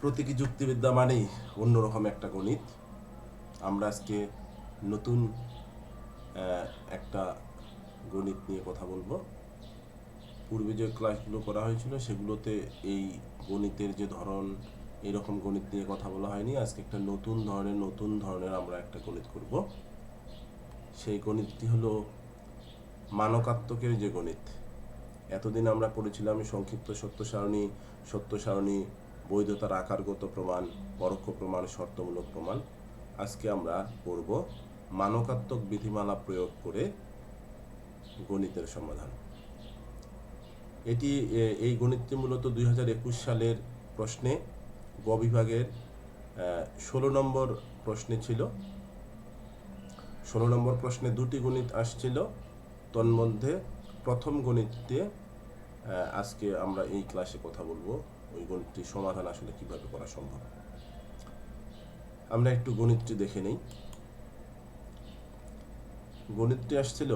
প্রতীকী যুক্তিবিদ্যা মানেই অন্যরকম একটা গণিত। আমরা আজকে নতুন একটা গণিত নিয়ে কথা বলব। পূর্বে যে ক্লাসগুলো করা হয়েছিল, সেগুলোতে এই গণিতের যে ধরন, এরকম গণিত নিয়ে কথা বলা হয়নি। আজকে একটা নতুন ধরনের নতুন ধরনের আমরা একটা গণিত করব। সেই গণিতটি হলো মানকাত্মকের যে গণিত। এতদিন আমরা পড়েছিলাম সংক্ষিপ্ত সত্য সারণী সত্য সারণী বৈধতার আকারগত প্রমাণ পরোক্ষ প্রমাণ শর্তমূলক প্রমাণ। আজকে আমরা পড়ব মানকাত্মক বিধিমালা প্রয়োগ করে গণিতের সমাধান। এটি এই গণিতটি মূলত দুই হাজার একুশ সালের প্রশ্নে গ বিভাগের ষোলো নম্বর প্রশ্নে ছিল। ষোলো নম্বর প্রশ্নে দুটি গণিত আসছিল। তন্মধ্যে প্রথম গণিতটি আহ, আজকে আমরা এই ক্লাসে কথা বলব। ওই গণিতটির সমাধান আসলে কীভাবে করা সম্ভব? আমরা একটু গণিতটি দেখে নেই। গণিতটি আসছিল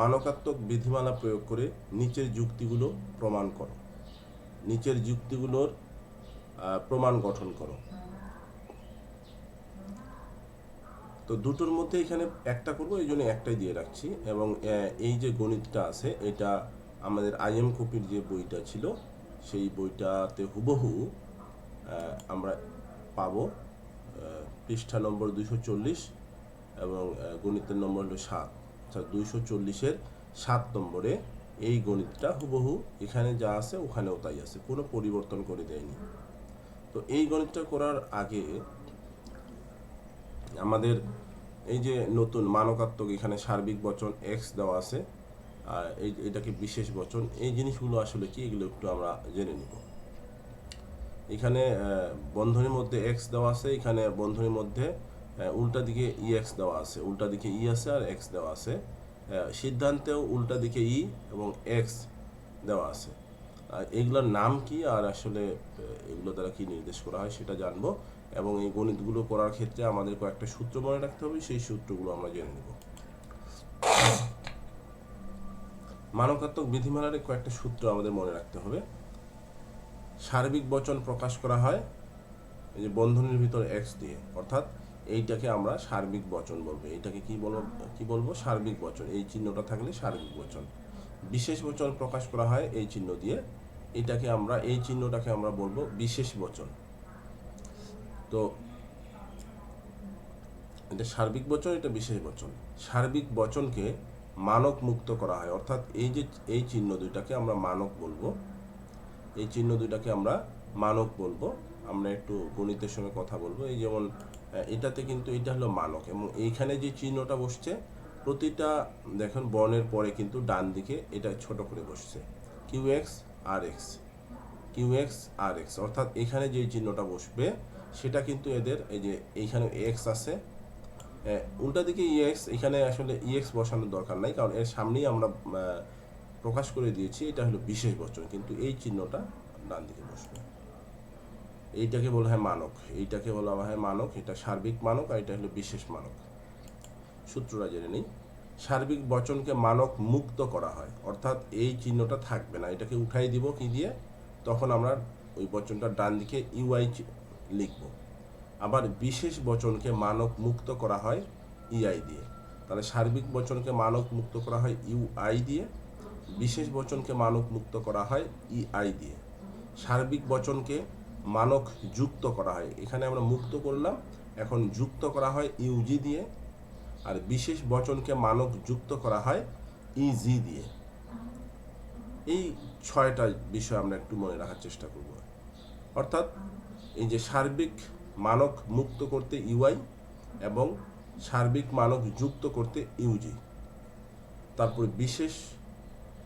মানকাত্মক বিধিমালা প্রয়োগ করে নিচের যুক্তিগুলো প্রমাণ করো। নিচের যুক্তিগুলোর প্রমাণ গঠন করো। তো দুটোর মধ্যে এখানে একটা করব, এই জন্য একটাই দিয়ে রাখছি এবং এই যে গণিতটা আছে, এটা আমাদের আইএম কপির যে বইটা ছিল সেই বইটাতে হুবহু আমরা পাব পৃষ্ঠা নম্বর দুইশো চল্লিশ এবং গণিতের নম্বর হলো সাত। অর্থাৎ দুইশো চল্লিশের সাত নম্বরে এই গণিতটা হুবহু এখানে যা আছে ওখানেও তাই আছে, কোনো পরিবর্তন করে দেয়নি। তো এই গণিতটা করার আগে আমাদের এই যে নতুন মানকাত্মক এখানে সার্বিক বচন এক্স দেওয়া আছে আর এই, এটাকে বিশেষ বচন। এই জিনিসগুলো আসলে কি, এগুলো একটু আমরা জেনে নিব। এখানে বন্ধনীর মধ্যে এক্স দেওয়া আছে, এখানে বন্ধনীর মধ্যে উল্টা দিকে ই এক্স দেওয়া আছে। উল্টা দিকে ই আছে আর এক্স দেওয়া আছে। সিদ্ধান্তেও উল্টা দিকে ই এবং এক্স দেওয়া আছে। আর এগুলোর নাম কি, আর আসলে এগুলো দ্বারা কি নির্দেশ করা হয় সেটা জানব। এবং এই গণিতগুলো করার ক্ষেত্রে আমাদের কয়েকটা সূত্র মনে রাখতে হবে, সেই সূত্রগুলো আমরা জেনে নেব। মানকাত্মক বিধিমালার কয়েকটা সূত্র আমাদের মনে রাখতে হবে। সার্বিক বচন প্রকাশ করা হয়, এই যে বন্ধনীর ভিতর এক্স দিয়ে, অর্থাৎ এইটাকে আমরা সার্বিক বচন বলব। এইটাকে কি বলব কি বলব? সার্বিক বচন। এই চিহ্নটা থাকলে সার্বিক বচন। বিশেষ বচন প্রকাশ করা হয় এই চিহ্ন দিয়ে। এটাকে আমরা, এই চিহ্নটাকে আমরা বলব বিশেষ বচন। তো এটা সার্বিক বচন, এটা বিশেষ বচন। সার্বিক বচনকে মানক মুক্ত করা হয়। অর্থাৎ এই যে, এই চিহ্ন দুইটাকে আমরা মানক বলব। এই চিহ্ন দুইটাকে আমরা মানক বলব। আমরা একটু গণিতের সঙ্গে কথা বলব। এই যেমন এটাতে কিন্তু এটা হলো মানক এবং এইখানে যে চিহ্নটা বসছে, প্রতিটা দেখুন বর্ণের পরে কিন্তু ডান দিকে এটা ছোট করে বসছে। Q X, R X. Q X, R X. অর্থাৎ এখানে যে চিহ্নটা বসবে, সেটা কিন্তু এদের, এই যে এইখানে এক্স আছে উল্টা দিকে ইএক্স এখানে আসলে ইএক্স বসানোর দরকার নাই, কারণ এর সামনেই আমরা প্রকাশ করে দিয়েছি, এটা হলো বিশেষ বচন, কিন্তু এই চিহ্নটা ডান দিকে বসবে। এইটাকে বলা হয় মানক, এইটাকে বলা হয় মানক, এটা সার্বিক মানক আর এটা হলো বিশেষ মানক। সূত্রটা জেনে নিই। সার্বিক বচনকে মানক মুক্ত করা হয়, অর্থাৎ এই চিহ্নটা থাকবে না, এটাকে উঠাই দিব কি দিয়ে, তখন আমরা ওই বচনটা ডান দিকে ইউআই লিখব। আবার বিশেষ বচনকে মানক মুক্ত করা হয় ইআই দিয়ে। তাহলে সার্বিক বচনকে মানক মুক্ত করা হয় ইউআই দিয়ে, বিশেষ বচনকে মানক মুক্ত করা হয় ইআই দিয়ে। সার্বিক বচনকে মানক যুক্ত করা হয়, এখানে আমরা মুক্ত করলাম, এখন যুক্ত করা হয় ইউজি দিয়ে, আর বিশেষ বচনকে মানক যুক্ত করা হয় ইজি দিয়ে। এই ছয়টা বিষয় আমরা একটু মনে রাখার চেষ্টা করব। অর্থাৎ এই যে সার্বিক মানক মুক্ত করতে ইউআই এবং সার্বিক মানক যুক্ত করতে ইউজি। তারপরে বিশেষ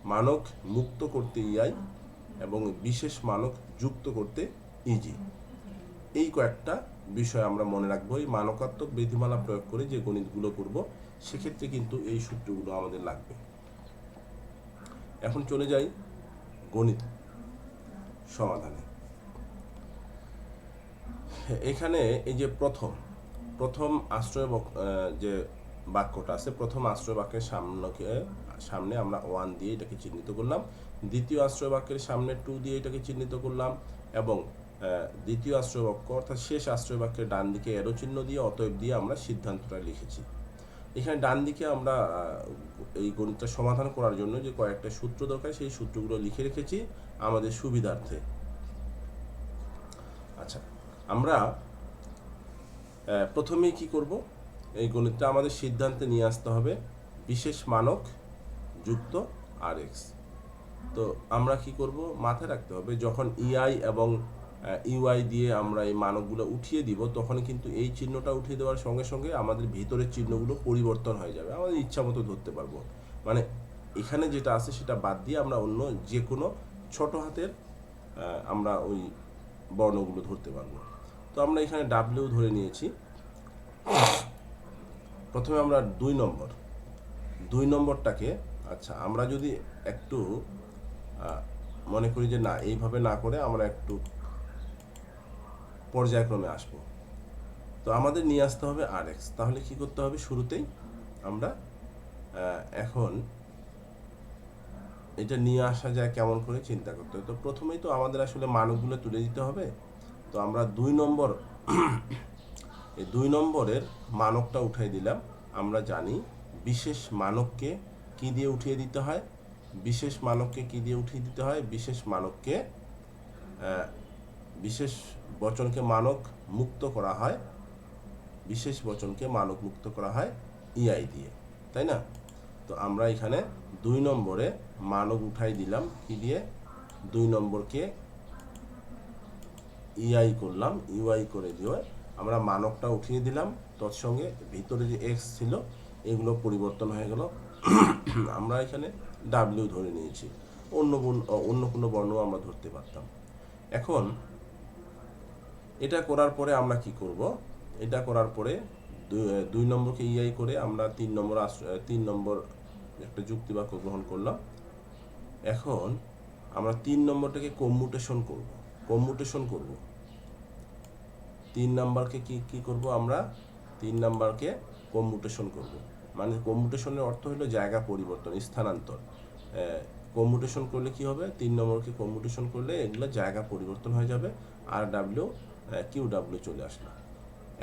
মানক মুক্ত করতে ইআই এবং বিশেষ মানক যুক্ত করতে ইজি এই কয়েকটা বিষয় আমরা মনে রাখব, এই মানকাত্মক বিধিমালা প্রয়োগ করে যে গণিতগুলো করব, সেক্ষেত্রে কিন্তু এই সূত্রগুলো আমাদের লাগবে। এখন চলে যাই গণিত সমাধানে। এখানে এই যে প্রথম প্রথম আশ্রয় যে বাক্যটা আছে, প্রথম আশ্রয় বাক্যের সামনেকে, সামনে আমরা ওয়ান দিয়ে এটাকে চিহ্নিত করলাম, দ্বিতীয় আশ্রয় বাক্যের সামনে টু দিয়ে এটাকে চিহ্নিত করলাম, এবং দ্বিতীয় আশ্রয় বাক্য অর্থাৎ শেষ আশ্রয় বাক্যের ডান দিকে এরো চিহ্ন দিয়ে, অতএব দিয়ে আমরা সিদ্ধান্তটা লিখেছি। এখানে ডান দিকে আমরা এই গণিতটা সমাধান করার জন্য যে কয়েকটা সূত্র দরকার, সেই সূত্রগুলো লিখে রেখেছি আমাদের সুবিধার্থে। আচ্ছা আমরা প্রথমেই কি করব? এই গণিতটা আমাদের সিদ্ধান্তে নিয়ে আসতে হবে। বিশেষ মানক যুক্ত আর এক্স তো আমরা কি করব? মাথায় রাখতে হবে, যখন ইআই এবং ইউআই দিয়ে আমরা এই মানকগুলো উঠিয়ে দিব, তখন কিন্তু এই চিহ্নটা উঠিয়ে দেওয়ার সঙ্গে সঙ্গে আমাদের ভিতরের চিহ্নগুলো পরিবর্তন হয়ে যাবে। আমাদের ইচ্ছা মতো ধরতে পারব। মানে এখানে যেটা আছে সেটা বাদ দিয়ে আমরা অন্য যে কোনো ছোট হাতের আমরা ওই বর্ণগুলো ধরতে পারব। তো আমরা এখানে ডাব্লিউ ধরে নিয়েছি। প্রথমে আমরা দুই নম্বর। দুই নম্বরটাকে আচ্ছা আমরা যদি একটু মনে করি যে না, এইভাবে না করে আমরা একটু পর্যায়ক্রমে আসব। তো আমাদের নিয়ে আসতে হবে আর এক্স তাহলে কি করতে হবে? শুরুতেই আমরা এখন এটা নিয়ে আসা যায় কেমন করে চিন্তা করতে হবে। তো প্রথমেই তো আমাদের আসলে মানকগুলো তুলে দিতে হবে। তো আমরা দুই নম্বর, এই দুই নম্বরের মানকটা উঠাই দিলাম। আমরা জানি বিশেষ মানককে কি দিয়ে উঠিয়ে দিতে হয়? বিশেষ মানককে কি দিয়ে উঠিয়ে দিতে হয়? বিশেষ মানককে বিশেষ বচনকে মানক মুক্ত করা হয়। বিশেষ বচনকে মানক মুক্ত করা হয় ইআই দিয়ে, তাই না? তো আমরা এখানে দুই নম্বরে মানক উঠাই দিলাম কি দিয়ে? দুই নম্বরকে ইআই করলাম ইউআই করে দিয়ে আমরা মানকটা উঠিয়ে দিলাম। তৎসঙ্গে ভিতরে যে এক্স ছিল, এগুলো পরিবর্তন হয়ে গেল। আমরা এখানে ডাব্লিউ ধরে নিয়েছি। অন্য অন্য কোনো বর্ণ আমরা ধরতে পারতাম। এখন এটা করার পরে আমরা কি করব? এটা করার পরে দুই- নম্বরকে ইআই করে আমরা তিন নম্বর তিন নম্বর একটা যুক্তি বাক্য গ্রহণ করলাম। এখন আমরা তিন নম্বরটাকে কম্মুটেশন করব। কম্মুটেশন করব। তিন নাম্বারকে কি কি করব আমরা? তিন নাম্বারকে কম্মুটেশন করব। মানে কম্মুটেশনের অর্থ হলো জায়গা পরিবর্তন, স্থানান্তর। কম্মুটেশন করলে কি হবে? তিন নম্বরকে কম্মুটেশন করলে এগুলো জায়গা পরিবর্তন হয়ে যাবে। আর ডাব্লিউ কিউ ডাব্লিউ চলে আসলো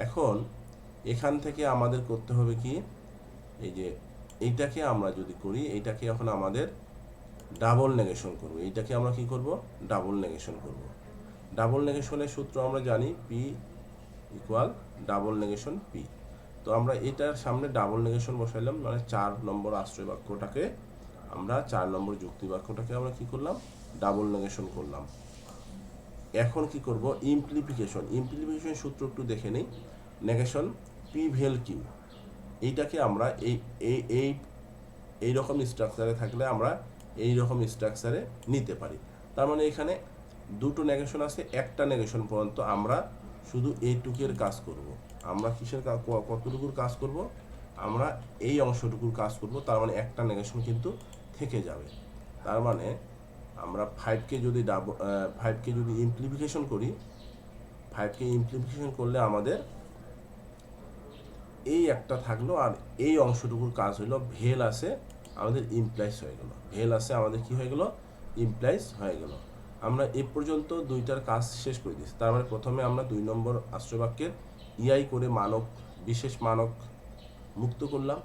এখন এখান থেকে আমাদের করতে হবে কি? এই যে এইটাকে আমরা যদি করি, এইটাকে এখন আমাদের ডাবল নেগেশন করব। এইটাকে আমরা কি করব? ডাবল নেগেশন করব। ডাবল নেগেশনের সূত্র আমরা জানি P equal double negation P তো আমরা এটার সামনে ডাবল নেগেশন বসাইলাম মানে চার নম্বর আশ্রয় বাক্যটাকে আমরা, চার নম্বর যুক্তি বাক্যটাকে আমরা কি করলাম? ডাবল নেগেশন করলাম। এখন কি করব? ইমপ্লিফিকেশন ইমপ্লিফিকেশন সূত্র একটু দেখে নেই। নেগেশন পি ভেল কিউ এইটাকে আমরা এই এই এই রকম স্ট্রাকচারে থাকলে আমরা এই রকম স্ট্রাকচারে নিতে পারি। তার মানে এখানে দুটো নেগেশন আছে, একটা নেগেশন পর্যন্ত আমরা শুধু এইটুকের কাজ করব। আমরা কিসের কতটুকুর কাজ করব? আমরা এই অংশটুকুর কাজ করব, তার মানে একটা নেগেশন কিন্তু থেকে যাবে। তার মানে আমরা ফাইভকে যদি ডাবল ফাইভকে যদি ইমপ্লিফিকেশন করি ফাইভকে ইমপ্লিফিকেশন করলে আমাদের এই একটা থাকল আর এই অংশটুকুর কাজ হলো ভেল আছে আমাদের ইমপ্লাইস হয়ে গেল। ভেল আছে আমাদের কি হয়ে গেল? ইমপ্লাইস হয়ে গেল। আমরা এ পর্যন্ত দুইটার কাজ শেষ করে দিয়েছি। তার মানে প্রথমে আমরা দুই নম্বর আশ্রয়বাক্যের ইআই করে মানক বিশেষ মানক মুক্ত করলাম।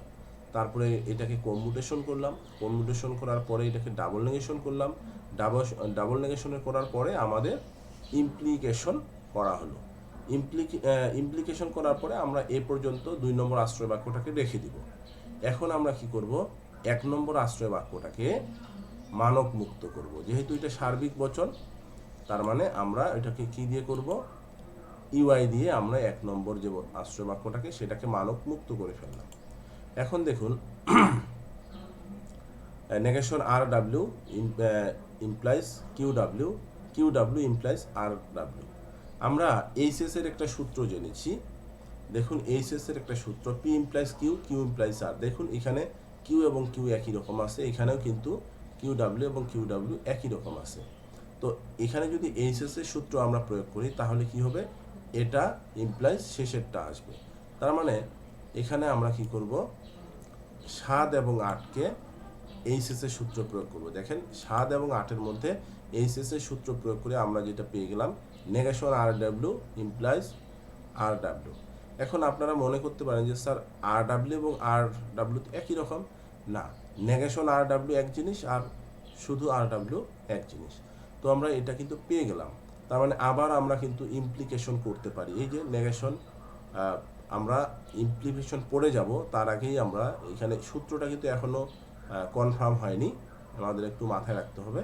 তারপরে এটাকে কম্মুটেশন করলাম। কম্মুটেশন করার পরে এটাকে ডাবল নেগেশন করলাম। ডাবল ডাবল নেগেশনের করার পরে আমাদের ইমপ্লিকেশন করা হলো। ইমপ্লিক ইমপ্লিকেশন করার পরে আমরা এ পর্যন্ত দুই নম্বর আশ্রয় বাক্যটাকে রেখে দিব। এখন আমরা কি করব? এক নম্বর আশ্রয় বাক্যটাকে মানক মুক্ত করব। যেহেতু এটা সার্বিক বচন, তার মানে আমরা এটাকে কি দিয়ে করব? ইউআই দিয়ে আমরা এক নম্বর যে আশ্রয় বাক্যটাকে, সেটাকে মানক মুক্ত করে ফেললাম। এখন দেখুন negation R W implies Q W Q W implies R W আমরা এইচএস এর একটা সূত্র জেনেছি। দেখুন এইচএস এর একটা সূত্র P implies Q Q implies R দেখুন, এখানে কিউ এবং কিউ একই রকম আছে, এখানেও কিন্তু কিউ ডাব্লিউ এবং কিউ ডাব্লিউ একই রকম আছে। তো এখানে যদি এইচএস এর সূত্র আমরা প্রয়োগ করি, তাহলে কি হবে? এটা ইমপ্লাইজ শেষেরটা আসবে। তার মানে এখানে আমরা কি করব? সাত এবং আটকে এইচএস এর সূত্র প্রয়োগ করব। দেখেন, সাত এবং আটের মধ্যে এইচএস এর সূত্র প্রয়োগ করে আমরা যেটা পেয়ে গেলাম negation R W implies R W এখন আপনারা মনে করতে পারেন যে, স্যার আর ডাব্লিউ এবং আর ডাব্লিউ একই রকম? না। নেগেশন আর ডাব্লিউ এক জিনিস আর শুধু আর ডাব্লিউ এক জিনিস। তো আমরা এটা কিন্তু পেয়ে গেলাম। তার মানে আবার আমরা কিন্তু ইমপ্লিকেশন করতে পারি। এই যে নেগেশন আমরা ইমপ্লিকেশন পড়ে যাব, তার আগেই আমরা এখানে সূত্রটা কিন্তু এখনও কনফার্ম হয়নি। আমাদের একটু মাথায় রাখতে হবে।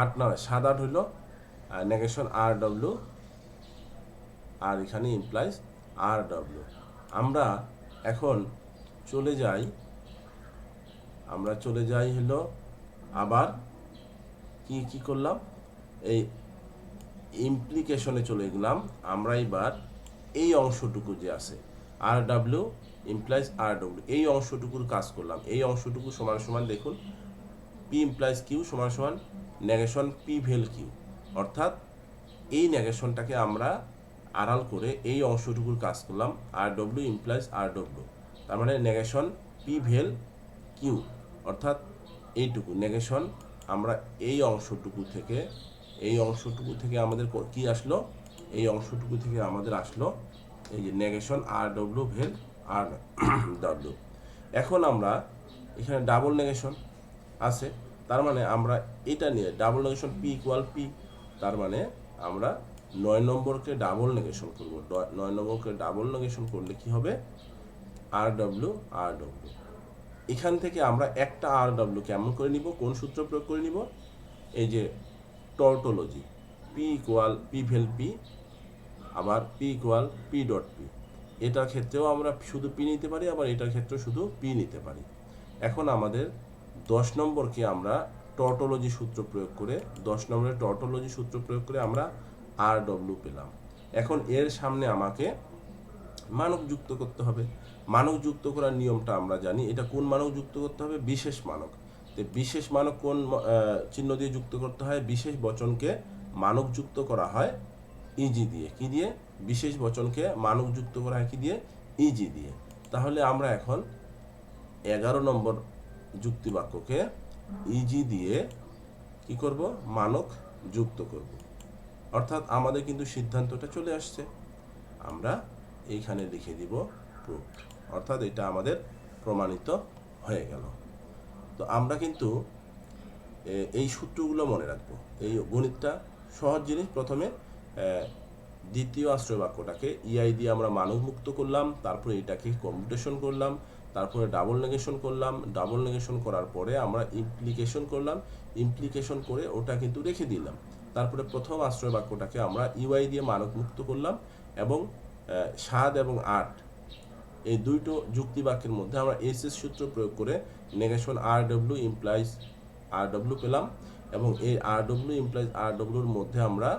আট নয় সাত, আট হইল নেগেশন আর ডব্লিউ আর এখানে ইমপ্লাইজ আর ডব্লিউ আমরা এখন চলে যাই। আমরা চলে যাই হলো আবার কি কি করলাম? এই ইমপ্লিকেশনে চলে গেলাম। আমরা এবার এই অংশটুকু যে আছে R W implies R W এই অংশটুকুর কাজ করলাম। এই অংশটুকু সমান সমান দেখুন পি ইমপ্লাইজ কিউ সমান সমান নেগেশন পি ভেল কিউ অর্থাৎ এই নেগেশনটাকে আমরা আড়াল করে এই অংশটুকুর কাজ করলাম R W implies R W তার মানে নেগেশন পি ভেল কিউ অর্থাৎ এইটুকু। নেগেশন আমরা এই অংশটুকু থেকে, এই অংশটুকু থেকে আমাদের ক- আসলো? এই অংশটুকু থেকে আমাদের আসলো এই যে negation R W vel R W এখন আমরা এখানে ডাবল নেগেশন আছে, তার মানে আমরা এটা নিয়ে double negation P equal P তার মানে আমরা নয় নম্বরকে ডাবল নেগেশন করব। নয় নম্বরকে ডাবল নেগেশন করলে কি হবে? আর ডব্লিউ আর ডব্লিউ এখান থেকে আমরা একটা আর ডব্লিউ কেমন করে নিব? কোন সূত্র প্রয়োগ করে নিব? এই যে টর্টোলজি পি ইকুয়াল পি ভেল পি আবার P equal P dot P এটার ক্ষেত্রেও আমরা শুধু পি নিতে পারি, আবার এটার ক্ষেত্রেও শুধু পি নিতে পারি। এখন আমাদের দশ নম্বরকে আমরা টর্টোলজি সূত্র প্রয়োগ করে, দশ নম্বরের টর্টোলজি সূত্র প্রয়োগ করে আমরা আর ডব্লিউ পেলাম। এখন এর সামনে আমাকে মানক যুক্ত করতে হবে। মানক যুক্ত করার নিয়মটা আমরা জানি। এটা কোন মানক যুক্ত করতে হবে? বিশেষ মানক। তো বিশেষ মানক কোন চিহ্ন দিয়ে যুক্ত করতে হয়? বিশেষ বচনকে মানক যুক্ত করা হয় ইজি দিয়ে। কি দিয়ে? বিশেষ বচনকে মানক যুক্ত করা হয় কি দিয়ে? ইজি দিয়ে। তাহলে আমরা এখন এগারো নম্বর যুক্তি বাক্যকে ইজি দিয়ে কি করব? মানক যুক্ত করব। অর্থাৎ আমাদের কিন্তু সিদ্ধান্তটা চলে আসছে। আমরা এইখানে লিখে দিব প্রুফ অর্থাৎ এটা আমাদের প্রমাণিত হয়ে গেল। তো আমরা কিন্তু এই সূত্রগুলো মনে রাখব। এই গণিতটা সহজ জিনিস। প্রথমে দ্বিতীয় আশ্রয় বাক্যটাকে ইআই দিয়ে আমরা মানব মুক্ত করলাম, তারপরে এটাকে কম্পিউটেশন করলাম, তারপরে ডাবল নেগেশন করলাম। ডাবল নেগেশন করার পরে আমরা ইমপ্লিকেশন করলাম। ইমপ্লিকেশন করে ওটা কিন্তু রেখে দিলাম। তারপরে প্রথম আশ্রয় বাক্যটাকে আমরা ইউআই দিয়ে মানব মুক্ত করলাম এবং সাত এবং আট। এই দুইটো যুক্তি বাক্যের মধ্যে আমরা এস এস সূত্র প্রয়োগ করে negation R W implies R W পেলাম এবং এই আর ডব্লিউ ইমপ্লাইজ আর ডব্লিউর মধ্যে আমরা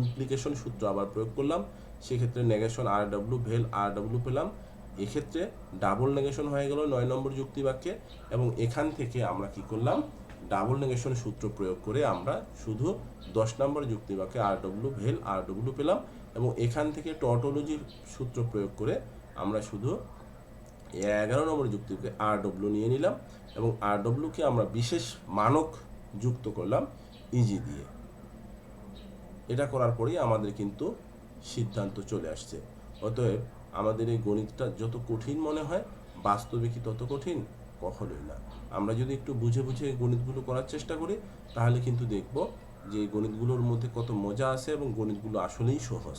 ইমপ্লিকেশন সূত্র আবার প্রয়োগ করলাম। সেক্ষেত্রে নেগেশন আর ডব্লিউ ভেল আর ডব্লিউ পেলাম। এক্ষেত্রে ডাবল নেগেশন হয়ে গেল নয় নম্বর যুক্তি বাক্যে এবং এখান থেকে আমরা কি করলাম? ডাবল নেগেশন সূত্র প্রয়োগ করে আমরা শুধু দশ নম্বর যুক্তি বাক্যে আর ডব্লিউ ভেল আর ডব্লিউ পেলাম। এবং এখান থেকে টটোলজির সূত্র প্রয়োগ করে আমরা শুধু এগারো নম্বর যুক্তিকে আর ডব্লিউ নিয়ে নিলাম এবং আর ডব্লিউকে আমরা বিশেষ মানক যুক্ত করলাম ইজি দিয়ে। এটা করার পরেই আমাদের কিন্তু সিদ্ধান্ত চলে আসছে। অতএব আমাদের এই গণিতটা যত কঠিন মনে হয় বাস্তবে কি তত কঠিন, কখনোই না। আমরা যদি একটু বুঝে বুঝে গণিতগুলো করার চেষ্টা করি, তাহলে কিন্তু দেখব যে গণিতগুলোর মধ্যে কত মজা আছে এবং গণিতগুলো আসলেই সহজ।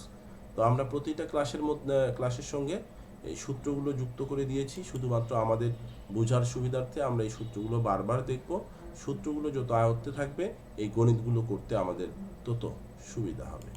তো আমরা প্রতিটা ক্লাসের মধ্যে ক্লাসের সঙ্গে এই সূত্রগুলো যুক্ত করে দিয়েছি। শুধুমাত্র আমাদের বোঝার সুবিধার্থে আমরা এই সূত্রগুলো বারবার দেখব। সূত্রগুলো যত আয়ত্তে থাকবে, এই গণিতগুলো করতে আমাদের তত সুবিধা হবে।